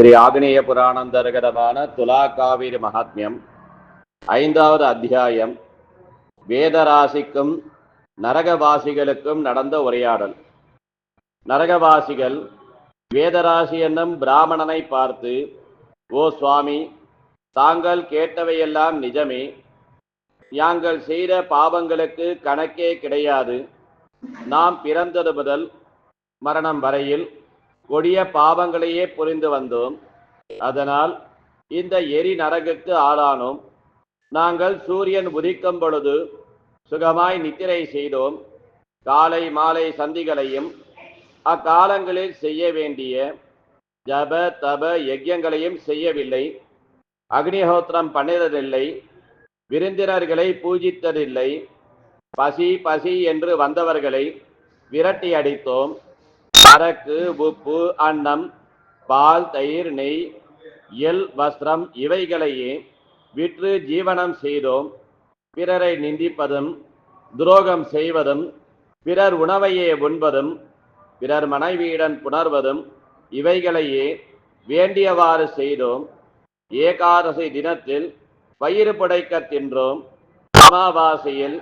ஸ்ரீ ஆக்னேய புராணந்தர்கதமான துலா காவிரி மகாத்மியம் ஐந்தாவது அத்தியாயம் வேதராசிக்கும் நரகவாசிகளுக்கும் நடந்த உரையாடல். நரகவாசிகள் வேதராசி என்னும் பிராமணனை பார்த்து ஓ சுவாமி தாங்கள் கேட்டவையெல்லாம் நிஜமே. யாங்கள் செய்த பாவங்களுக்கு கணக்கே கிடையாது. நாம் பிறந்தது முதல் மரணம் வரையில் கொடிய பாவங்களையே புரிந்து வந்தோம். அதனால் இந்த எரி நரகுக்கு ஆளானோம். நாங்கள் சூரியன் உதிக்கும் பொழுது சுகமாய் நித்திரை செய்தோம். காலை மாலை சந்திகளையும் அக்காலங்களில் செய்ய வேண்டிய ஜப தப யஜ்யங்களையும் செய்யவில்லை. அக்னிஹோத்திரம் பண்ணினதில்லை. விருந்தினர்களை பூஜித்ததில்லை. பசி பசி என்று வந்தவர்களை விரட்டி அடித்தோம். சரக்கு உப்பு அன்னம் பால் தயிர் நெய் எல் வஸ்திரம் இவைகளையே விற்று ஜீவனம் செய்தோம். பிறரை நிந்திப்பதும் துரோகம் செய்வதும் பிறர் உணவையே உண்பதும் பிறர் மனைவியுடன் புணர்வதும் இவைகளையே வேண்டியவாறு செய்தோம். ஏகாதசி தினத்தில் பயிறு புடைக்க தின்றோம். அமாவாசையில்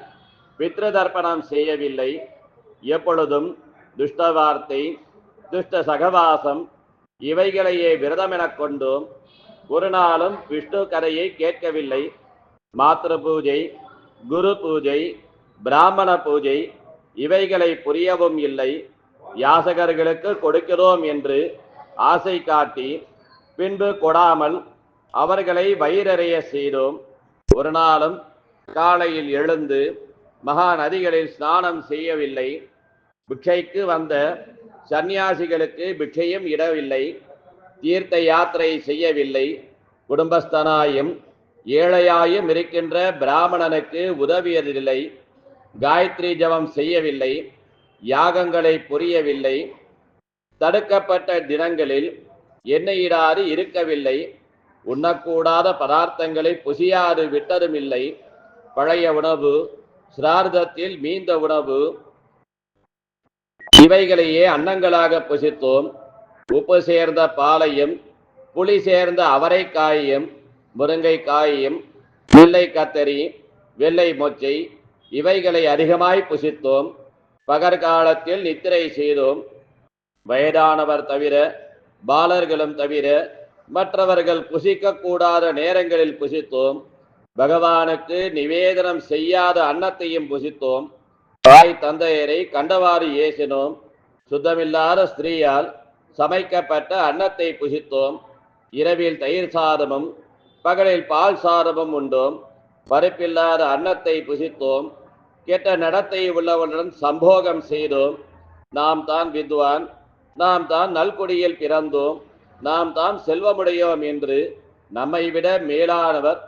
பித்ருதர்ப்பணம் செய்யவில்லை. எப்பொழுதும் துஷ்ட வார்த்தை துஷ்ட சகவாசம் இவைகளையே விரதமெனக் கொண்டும். ஒரு நாளும் விஷ்ணு கதையை கேட்கவில்லை. மாத்திரு பூஜை குரு பூஜை பிராமண பூஜை இவைகளை புரியவும் இல்லை. யாசகர்களுக்கு கொடுக்கிறோம் என்று ஆசை காட்டி பின்பு கொடாமல் அவர்களை வயிறறைய செய்தோம். ஒரு நாளும் காலையில் எழுந்து மகா நதிகளில் ஸ்நானம் செய்யவில்லை. பிக்ஷைக்கு வந்த சந்நியாசிகளுக்கு பிக்ஷையும் இடவில்லை தீர்த்த யாத்திரை செய்யவில்லை. குடும்பஸ்தனாயும் ஏழையாயும் இருக்கின்ற பிராமணனுக்கு உதவியதில்லை. காயத்ரி ஜபம் செய்யவில்லை யாகங்களை புரியவில்லை. தடுக்கப்பட்ட தினங்களில் எண்ணெயிடாது இருக்கவில்லை. உண்ணக்கூடாத பதார்த்தங்களை புசியாது விட்டதுமில்லை. பழைய உணவு சிரார்த்தத்தில் மீந்த உணவு இவைகளையே அன்னங்களாக புசித்தோம். உப்பு சேர்ந்த பாலையும் புளி சேர்ந்த அவரைக்காயையும் முருங்கைக்காயும் வெள்ளை கத்தரி வெள்ளை மொச்சை இவைகளை அதிகமாய் புசித்தோம். பகற்காலத்தில் நித்திரை செய்தோம். வயதானவர் தவிர பாலர்களும் தவிர மற்றவர்கள் புசிக்கக்கூடாத நேரங்களில் புசித்தோம். பகவானுக்கு நிவேதனம் செய்யாத அன்னத்தையும் புசித்தோம். தாய் தந்தையரை கண்டவாறு ஏசினோம். சுத்தமில்லாத ஸ்திரீயால் சமைக்கப்பட்ட அன்னத்தை புசித்தோம். இரவில் தயிர் சாதமும் பகலில் பால் சாதமும் உண்டோம். பருப்பில்லாத அன்னத்தை புசித்தோம். கெட்ட நடத்தை உள்ளவனுடன் சம்போகம் செய்தோம். நாம் தான் வித்வான் நாம் தான் நல்குடியில் பிறந்தோம். நாம் தான் செல்வமுடையோம் என்று நம்மை விட மேலானவர்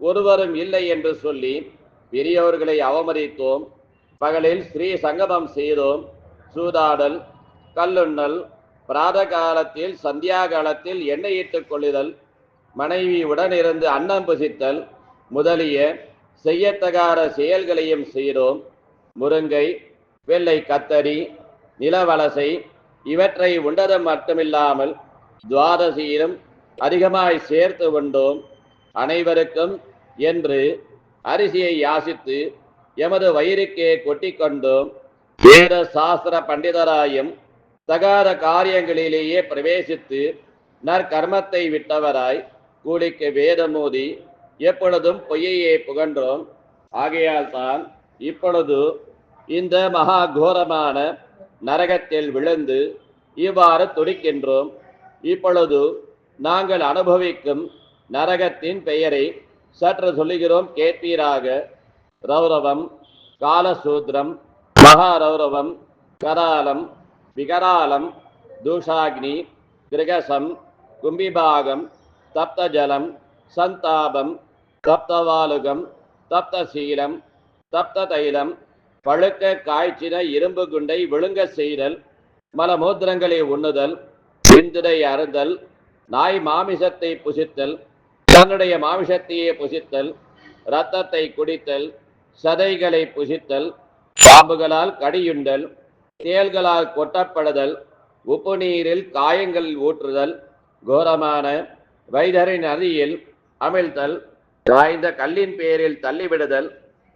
ஒருவரும் இல்லை என்று சொல்லி பெரியோர்களை அவமதித்தோம். பகலில் ஸ்ரீ சங்கமம் செய்தோம். சூதாடல் கல்லுண்ணல் பிராத காலத்தில் சந்தியா காலத்தில் எண்ணெயிட்டுக் கொள்ளுதல் மனைவி உடனிருந்து அன்னம் புசித்தல் முதலிய செய்யத்தகார செயல்களையும் செய்தோம். முருங்கை வெள்ளை கத்தரி நிலவலசை இவற்றை உண்டது மட்டுமில்லாமல் துவாதசியிலும் அதிகமாய் சேர்த்து உண்டோம். அனைவருக்கும் என்று அரிசியை யாசித்து எமது வயிறுக்கே கொட்டிக்கொண்டோம் வேத சாஸ்திர பண்டிதராயும் தகாத காரியங்களிலேயே பிரவேசித்து நற்கர்மத்தை விட்டவராய் கூலிக்கு வேதமோதி எப்பொழுதும் பொய்யையே புகன்றோம். ஆகையால் தான் இப்பொழுது இந்த மகா கோரமான நரகத்தில் விழுந்து இவ்வாறு துடிக்கின்றோம். இப்பொழுது நாங்கள் அனுபவிக்கும் நரகத்தின் பெயரை சற்று சொல்லுகிறோம். கேட்பீராக ரௌரவம் காலசூத்ரம் மகாரௌரவம் கராலம் விகராலம் தூஷாக்னி கிரகசம் கும்பிபாகம் தப்தஜலம் சந்தாபம் தப்தவாலுகம் தப்தசீலம் தப்த தைலம் பழுக்க காய்ச்சின இரும்பு குண்டை விழுங்க செய்தல் மலமூத்திரங்களை உண்ணுதல் விந்துதை அருந்தல் நாய் மாமிசத்தை புசித்தல் தன்னுடைய மாமிசத்தையே புசித்தல் இரத்தத்தை குடித்தல் சதைகளை புசித்தல் பாம்புகளால் கடியுண்டல் தேள்களால் கொட்டப்படுதல் உப்பு நீரில் காயங்கள் ஊற்றுதல் கோரமான வைதரின் நதியில் அமிழ்தல் காய்ந்த கல்லின் பேரில் தள்ளிவிடுதல்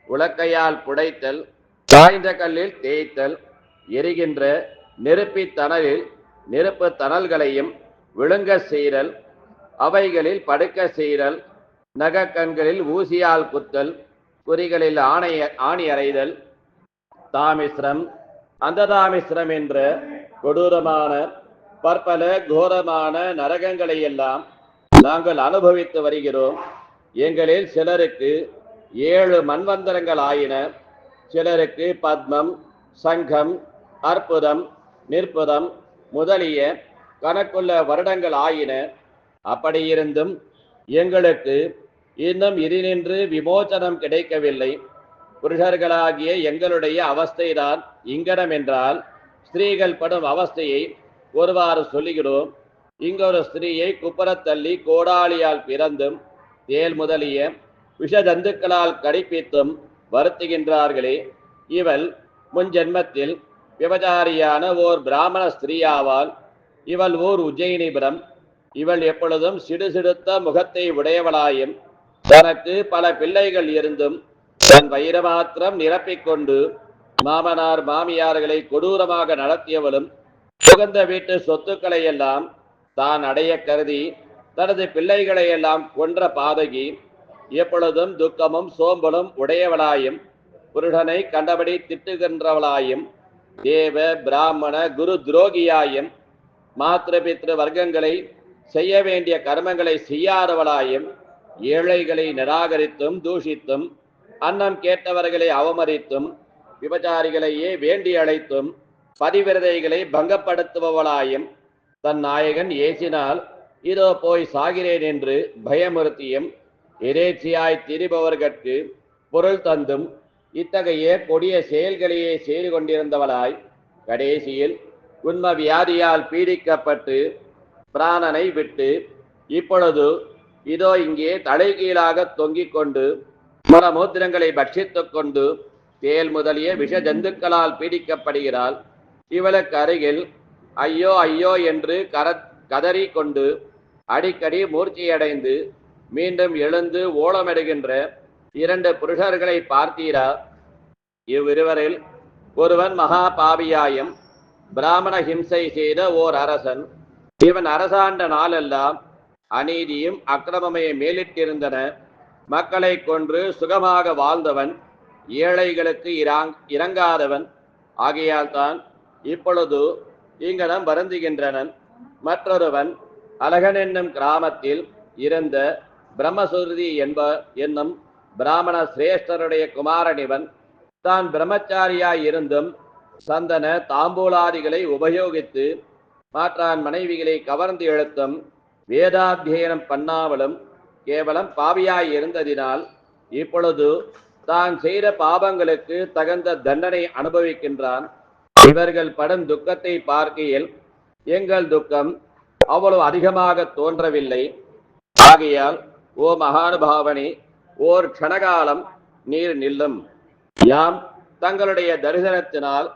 உலக்கையால் புடைத்தல் காய்ந்த கல்லில் தேய்த்தல் எரிகின்ற நெருப்பித் தணலில் நெருப்பு தணல்களையும் விழுங்க செய்தல் அவைகளில் படுக்க செய்தல் நகக்கண்களில் ஊசியால் குத்தல் குறிகளில் ஆணைய ஆணி அறைதல் தாமிஸ்ரம் அந்த தாமிஸ்ரம் என்ற கொடூரமான பற்பல கோரமான நரகங்களை எல்லாம் நாங்கள் அனுபவித்து வருகிறோம். எங்களில் சிலருக்கு ஏழு மண்வந்தரங்கள் ஆயின. சிலருக்கு பத்மம் சங்கம் அற்புதம் நிற்புதம் முதலிய கணக்குள்ள வருடங்கள் ஆயின. அப்படியிருந்தும் எங்களுக்கு இன்னும் இதினின்று விமோச்சனம் கிடைக்கவில்லை. புருஷர்களாகிய எங்களுடைய அவஸ்தைதான் இங்கனம் என்றால் ஸ்திரீகள் படும் அவஸ்தையை ஒருவாறு சொல்லுகிறோம். இங்கொரு ஸ்திரீயை குப்புறத் தள்ளி பிறந்தும் தேல் முதலிய விஷஜந்துக்களால் கடிப்பித்தும் வருத்துகின்றார்களே. இவள் முன் ஜென்மத்தில் விபச்சாரியான ஓர் பிராமண ஸ்திரீயாவால் இவள் ஓர் உஜ்ஜயினிபுரம் இவள் எப்பொழுதும் சிடுசிடுத்த முகத்தை உடையவளாயும் தனக்கு பல பிள்ளைகள் இருந்தும் தன் வைரமாத்திரம் நிரப்பிக்கொண்டு மாமனார் மாமியார்களை கொடூரமாக நடத்தியவளும் புகுந்த வீட்டு சொத்துக்களை எல்லாம் தான் அடைய கருதி தனது பிள்ளைகளை எல்லாம் கொன்ற பாதகி எப்பொழுதும் துக்கமும் சோம்பலும் உடையவளாயும் புருடனை கண்டபடி திட்டுகின்றவளாயும் தேவ பிராமண குரு துரோகியாயும் மாத்திர பித்ரு வர்க்கங்களை செய்ய வேண்டிய கர்மங்களை செய்யாதவளாயும் ஏழைகளை நிராகரித்தும் தூஷித்தும் அன்னம் கேட்டவர்களை அவமதித்தும் விபச்சாரிகளையே வேண்டி அழைத்தும் பதிவிரதைகளை பங்கப்படுத்துபவளாயும் தன் நாயகன் ஏசினால் இதோ போய் சாகிறேன் என்று பயமுறுத்தியும் எதேச்சியாய் திரிபவர்கட்கு பொருள் தந்தும் இத்தகைய கொடிய செயல்களையே செய்து கொண்டிருந்தவளாய் கடைசியில் உண்ம வியாதியால் பீடிக்கப்பட்டு பிராணனை விட்டு இப்பொழுது இதோ இங்கே தலைகீழாக தொங்கிக் கொண்டு மரமூத்திரங்களை பட்சித்துக் கொண்டு தேல் முதலிய விஷ ஜந்துக்களால் பீடிக்கப்படுகிறாள். இவளுக்கு அருகில் ஐயோ ஐயோ என்று கர கதறி கொண்டு அடிக்கடி மூர்ச்சியடைந்து மீண்டும் எழுந்து ஓலமிடுகின்ற இரண்டு புருஷர்களை பார்த்தீரா? இவ்விருவரில் ஒருவன் மகா பாவியாயும் பிராமண ஹிம்சை செய்த ஓர் அரசன். இவன் அரசாண்ட நாளெல்லாம் அநீதியும் அக்கிரமமையை மேலிட்டிருந்தன. மக்களை கொன்று சுகமாக வாழ்ந்தவன் ஏழைகளுக்கு இராங் இறங்காதவன். ஆகையால் தான் இப்பொழுது இங்கனம் வருந்துகின்றனன். மற்றொருவன் அழகன் என்னும் கிராமத்தில் இருந்த பிரம்மசுருதி என்ப என்னும் பிராமண சிரேஷ்டருடைய குமாரனிவன் தான் பிரம்மச்சாரியாய் இருந்தும் சந்தன தாம்பூலாதிகளை உபயோகித்து மாற்றான் மனைவிகளை கவர்ந்து எழுத்தும் வேதாத்தியனம் பண்ணாமலும் கேவலம் பாவியாய் இருந்ததினால் இப்பொழுது தான் செய்த பாவங்களுக்கு தகுந்த தண்டனை அனுபவிக்கின்றான். இவர்கள் படும் துக்கத்தை பார்க்கையில் எங்கள் துக்கம் அவ்வளவு அதிகமாக தோன்றவில்லை. ஆகையால் ஓ மகானுபாவனி ஓர் க்ஷணகாலம் நீர் நில்லும். யாம் தங்களுடைய தரிசனத்தினால்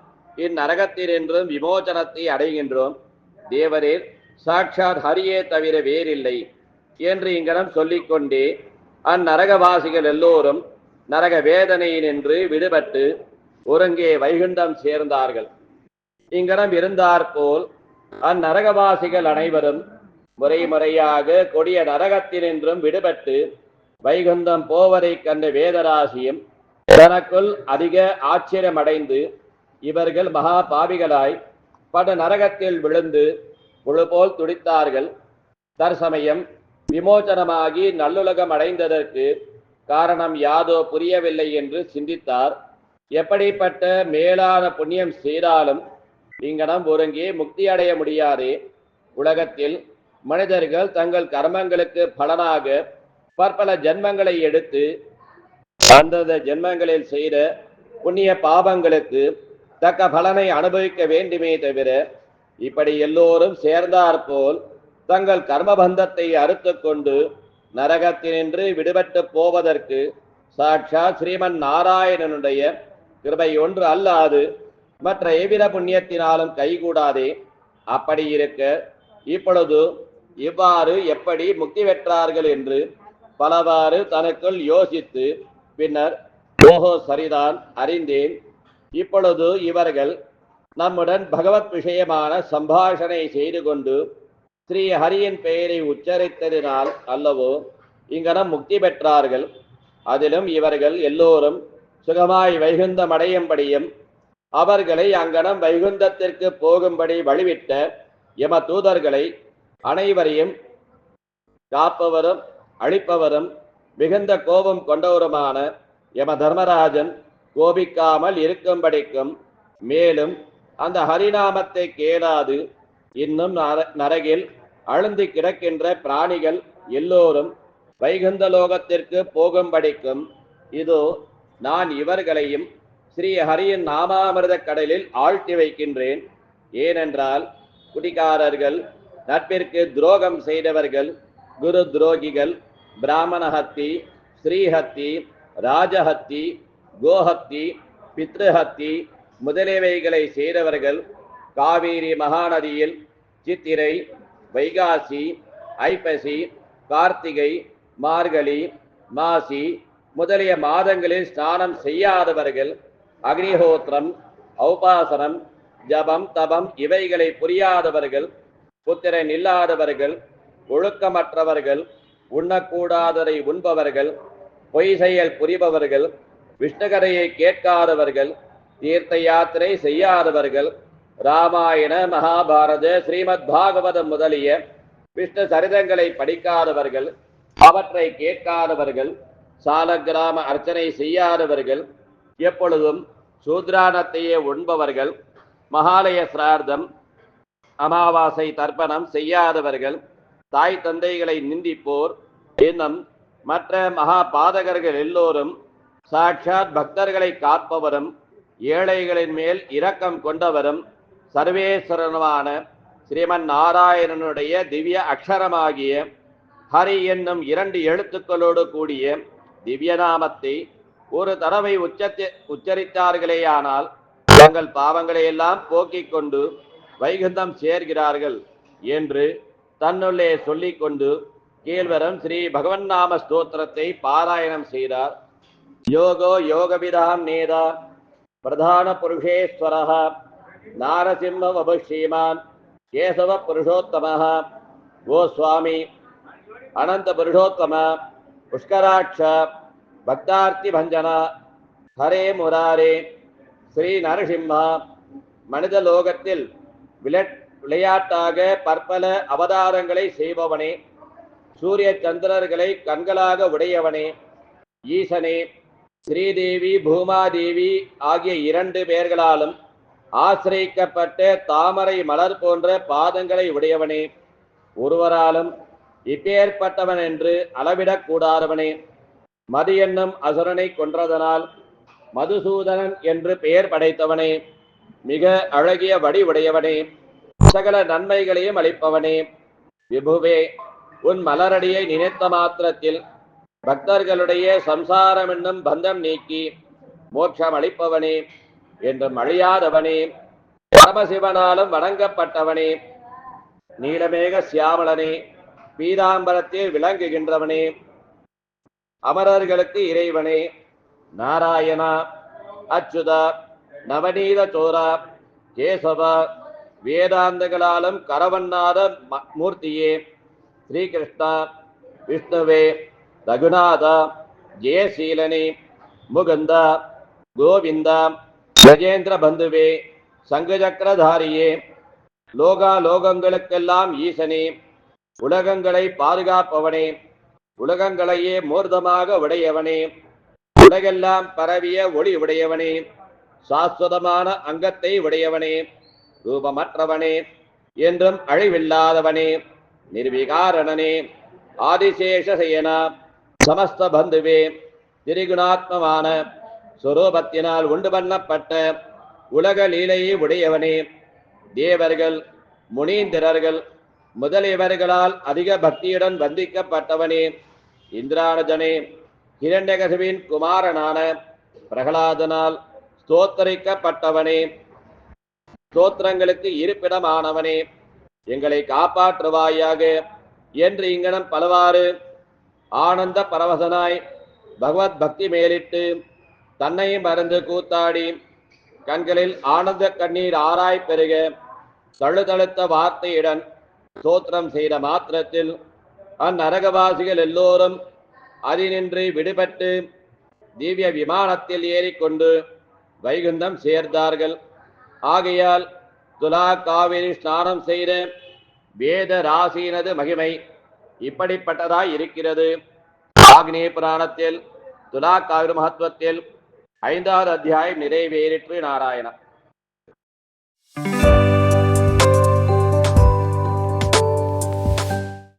இந்நரகத்தினின்றும் விமோச்சனத்தை அடைகின்றோம். தேவரீர் சாட்சாத் ஹரியே தவிர வேறில்லை என்று இங்கனம் சொல்லிக்கொண்டே அந்நரகவாசிகள் எல்லோரும் நரக வேதனையினின்று விடுபட்டு ஒருங்கே வைகுண்டம் சேர்ந்தார்கள். இங்கனம் இருந்தாற்போல் அந்நரகவாசிகள் அனைவரும் முறை முறையாக கொடிய நரகத்தினின்றும் விடுபட்டு வைகுந்தம் போவதைக் கண்ட வேதராசியும் தனக்குள் அதிக ஆச்சரியமடைந்து இவர்கள் மகா பாவிகளாய் பட நரகத்தில் விழுந்து முழுபோல் துடித்தார்கள். தற்சமயம் விமோச்சனமாகி நல்லுலகம் அடைந்ததற்கு காரணம் யாதோ புரியவில்லை என்று சிந்தித்தார். எப்படிப்பட்ட மேலான புண்ணியம் செய்தாலும் இங்கனம் ஒருங்கே முக்தி அடைய முடியாதே. உலகத்தில் மனிதர்கள் தங்கள் கர்மங்களுக்கு பலனாக பற்பல ஜென்மங்களை எடுத்து அந்தந்த ஜென்மங்களில் செய்த புண்ணிய பாவங்களுக்கு தக்க பலனை அனுபவிக்க வேண்டுமே தவிர இப்படி எல்லோரும் சேர்ந்தாற்போல் தங்கள் கர்மபந்தத்தை அறுத்து கொண்டு நரகத்தினின்று விடுபட்டு போவதற்கு சாட்சா ஸ்ரீமன் நாராயணனுடைய கிருபை ஒன்று அல்லாது மற்ற எவ்வித புண்ணியத்தினாலும் கைகூடாதே. அப்படி இருக்க இப்பொழுது இவ்வாறு எப்படி முக்தி பெற்றார்கள் என்று பலவாறு தனக்குள் யோசித்து பின்னர் ஓஹோ சரிதான் அறிந்தேன். இப்பொழுது இவர்கள் நம்முடன் பகவத் விஷயமான சம்பாஷணை செய்து கொண்டு ஸ்ரீ ஹரியின் பெயரை உச்சரித்ததினால் அல்லவோ இங்கனம் முக்தி பெற்றார்கள். அதிலும் இவர்கள் எல்லோரும் சுகமாய் வைகுந்தம் அடையும்படியும் அவர்களை அங்கனம் வைகுந்தத்திற்கு போகும்படி வழிவிட்ட எம தூதர்களை அனைவரையும் காப்பவரும் அழிப்பவரும் மிகுந்த கோபம் கொண்டவருமான எம தர்மராஜன் கோபிக்காமல் இருக்கும்படிக்கும் மேலும் அந்த ஹரிநாமத்தை கேளாது. இன்னும் நர- நரகில் அழுந்து கிடக்கின்ற பிராணிகள் எல்லோரும் வைகுந்த லோகத்திற்கு போகும்படிக்கும் இதோ நான் இவர்களையும் ஸ்ரீ ஹரியின் நாமாமிரத கடலில் ஆழ்த்தி வைக்கின்றேன். ஏனென்றால் குடிகாரர்கள் நட்பிற்கு துரோகம் செய்தவர்கள் குரு துரோகிகள் பிராமணஹத்தி ஸ்ரீஹத்தி ராஜஹத்தி கோஹத்தி பித்ருஹத்தி முதலியவைகளை செய்தவர்கள் காவேரி மகாநதியில் சித்திரை வைகாசி ஐப்பசி கார்த்திகை மார்கழி மாசி முதலிய மாதங்களில் ஸ்நானம் செய்யாதவர்கள் அக்னிஹோத்திரம் ஔபாசனம் ஜபம் தபம் இவைகளை புரியாதவர்கள் புத்திரன் இல்லாதவர்கள் ஒழுக்கமற்றவர்கள் உண்ணக்கூடாததை உண்பவர்கள் பொய் செயல் புரிபவர்கள் விஷ்ணுகதையை கேட்காதவர்கள் தீர்த்த யாத்திரை செய்யாதவர்கள் ராமாயண மகாபாரத ஸ்ரீமத் பாகவதம் முதலிய விஷ்ணு சரிதங்களை படிக்காதவர்கள் அவற்றை கேட்காதவர்கள் சாலக்கிராம அர்ச்சனை செய்யாதவர்கள் எப்பொழுதும் சூத்ரானத்தையே உண்பவர்கள் மகாலய சிரார்த்தம் அமாவாசை தர்ப்பணம் செய்யாதவர்கள் தாய் தந்தைகளை நிந்திப்போர் இன்னும் மற்ற மகா பாதகர்கள் எல்லோரும் சாட்சாத் பக்தர்களை காப்பவரும் ஏழைகளின் மேல் இரக்கம் கொண்டவரும் சர்வேஸ்வரனுமான ஸ்ரீமன் நாராயணனுடைய திவ்ய அக்ஷரமாகிய ஹரி என்னும் இரண்டு எழுத்துக்களோடு கூடிய திவ்ய நாமத்தை ஒரு தடவை உச்சத்தி உச்சரித்தார்களேயானால் தங்கள் பாவங்களை எல்லாம் போக்கிக் கொண்டு வைகுந்தம் சேர்கிறார்கள் என்று தன்னுள்ளே சொல்லிக்கொண்டு கேழ்வரம் ஸ்ரீ பகவன் நாம ஸ்தோத்திரத்தை பாராயணம் செய்தார். யோகோ யோகவிதாம் நேதா பிரதான புருஷேஸ்வரः நாரசிம்ம வபு ஸ்ரீமான் கேசவ புருஷோத்தமः ஓ சுவாமி அனந்த புருஷோத்தம புஷ்கராட்ச. பக்தார்த்தி பஞ்சன ஹரே முராரே. ஸ்ரீ நரசிம்மா மனித லோகத்தில் விளட் விளையாட்டாக பற்பல அவதாரங்களை செய்பவனே. சூரிய சந்திரர்களை கண்களாக உடையவனே. ஈசனே. ஸ்ரீதேவி பூமாதேவி ஆகிய இரண்டு பெயர்களாலும் ஆசிரியக்கப்பட்ட தாமரை மலர் போன்ற பாதங்களை உடையவனே. ஒருவராலும் இப்பேற்பட்டவன் என்று அளவிடக் கூடாதவனே. மது என்னும் அசுரனை கொன்றதனால் மதுசூதனன் என்று பெயர் படைத்தவனே. மிக அழகிய வடி உடையவனே. சகல நன்மைகளையும் அளிப்பவனே. விபுவே உன் மலரடியை நினைத்த மாத்திரத்தில் பக்தர்களுடைய சம்சாரம் என்னும் பந்தம் நீக்கி மோட்சம் அளிப்பவனே என்றும் அழியாதவனே பரமசிவனாலும் வணங்கப்பட்டவனே நீலமேக சியாமலனே பீதாம்பரத்தில் விளங்குகின்றவனே அமரர்களுக்கு இறைவனே நாராயணா அச்சுதா நவநீத சோரா கேசவா வேதாந்தங்களாலும் கரவண்ணாத ம- மூர்த்தியே ஸ்ரீகிருஷ்ணா விஷ்ணுவே ரகுநாதா ஜெயசீலனே முகுந்தா கோவிந்தா கஜேந்திர பந்துவே சங்கசக்கரதாரியே லோகா லோகங்களுக்கெல்லாம் ஈசனே உலகங்களை பாதுகாப்பவனே உலகங்களையே மூர்த்தமாக உடையவனே உலகெல்லாம் பரவிய ஒளி உடையவனே சாஸ்வதமான அங்கத்தை உடையவனே ரூபமற்றவனே என்றும் அழிவில்லாதவனே நிர்விகாரணனே ஆதிசேஷசேனா சமஸ்த பந்துவே திரிகுணாத்மமான சுரூபத்தினால் உண்டு பண்ணப்பட்ட உலக லீலையை உடையவனே. தேவர்கள் முனீந்திரர்கள் முதலியவர்களால் அதிக பக்தியுடன் வந்திக்கப்பட்டவனே. இந்திரானஜனே இரண்டகசுவின் குமாரனான பிரகலாதனால் ஸ்தோத்தரிக்கப்பட்டவனே. ஸ்தோத்திரங்களுக்கு இருப்பிடமானவனே. எங்களை காப்பாற்றுவாயாக என்று இங்கனம் பலவாறு ஆனந்த பரவசனாய் பகவத் பக்தி மேலிட்டு தன்னையும் மறந்து கூத்தாடி கண்களில் ஆனந்த கண்ணீர் ஆராய் பெருக தழுதழுத்த வார்த்தையுடன் சோத்திரம் செய்த மாத்திரத்தில் அந்நரகவாசிகள் எல்லோரும் அதினின்று விடுபட்டு திவ்ய விமானத்தில் ஏறிக்கொண்டு வைகுந்தம் சேர்ந்தார்கள். ஆகையால் துலா காவிரி ஸ்நானம் செய்த வேத ராசியினது மகிமை. இப்படிப்பட்டதாய் இருக்கிறது. ஆக்னேய புராணத்தில் துலா காவிரி மகத்துவத்தில் ஐந்தாவது அத்தியாயம் நிறைவேறிற்று நாராயண.